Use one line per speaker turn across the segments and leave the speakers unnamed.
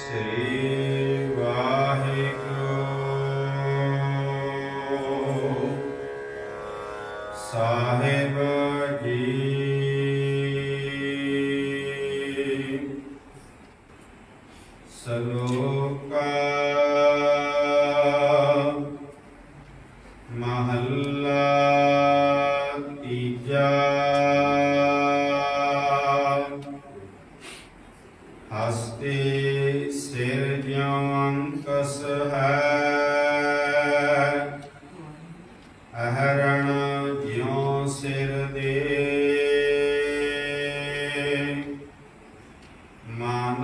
ਸ੍ਰੀ ਵਾਹਿਗੁਰੂ। ਸਾਹਿਬ ਹਸਤੇ ਸਿਰ ਜਿਉ ਅੰਕਸ ਹੈ। ਅਹਰਣ ਜਿਉ ਸਿਰ ਦੇ। ਮਨ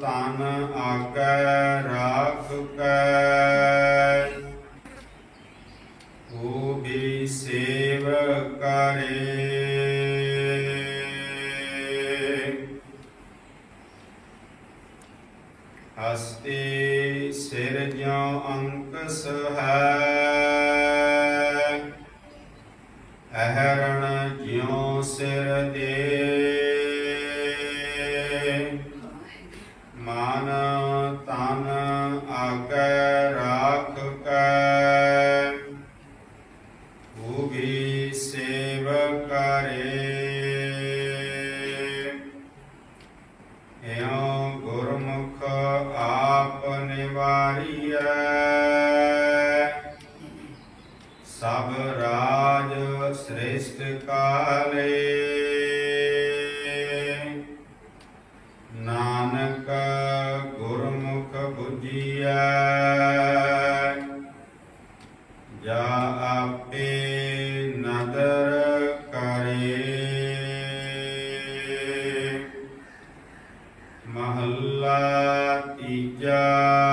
ਤਨ ਆਗੈ ਰਾਖ ਕੈ। ਉਹ ਵੀ ਸੇਵ ਕਰੇ। ਹਸਤੇ ਸਿਰ ਜਿਉ ਅੰਕਸ ਹੈ। ਅਹਰਣ ਜਿਉ ਸਿਰ ਦੇ। ਮਨ ਤਨ ਆਗੈ ਰਾਖ ਕੈ। ਉਹ ਸ੍ਰੇਸ਼ਟ ਕਾਲੇ। ਨਾਨਕ ਗੁਰਮੁਖ 부ਜੀਐ ਜਾ ਆਪੇ ਨਦਰ ਕਰੇ। ਮਹੱਲਾ ਤੀਜਾ।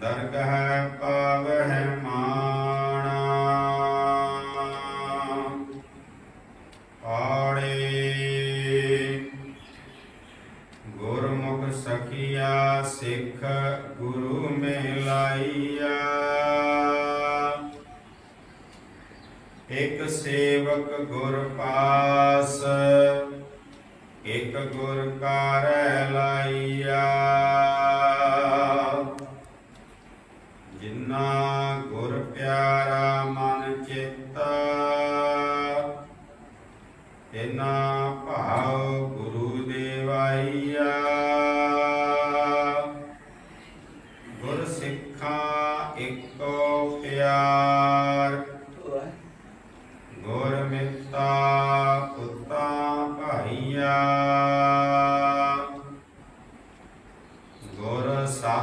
ਦਰਗਹ ਪਾਵਹਿ ਮਾਣਾ। ਪਾੜੇ ਗੁਰਮੁਖ ਸਖੀਆ ਸਿੱਖ ਗੁਰੂ ਮਿਲਾਈਆ। ਇਕ ਸੇਵਕ ਗੁਰ ਪਾਸ ਇਕ ਗੁਰ ਕਾਰੈ ਲਾਈਆ। ਜਿਨਾ ਗੁਰ ਪਿਆਰਾ ਮਨ ਚਿੱਤਾ ਤਿਨਾ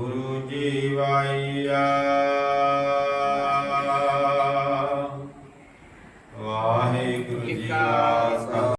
ගුරු ජීවයියා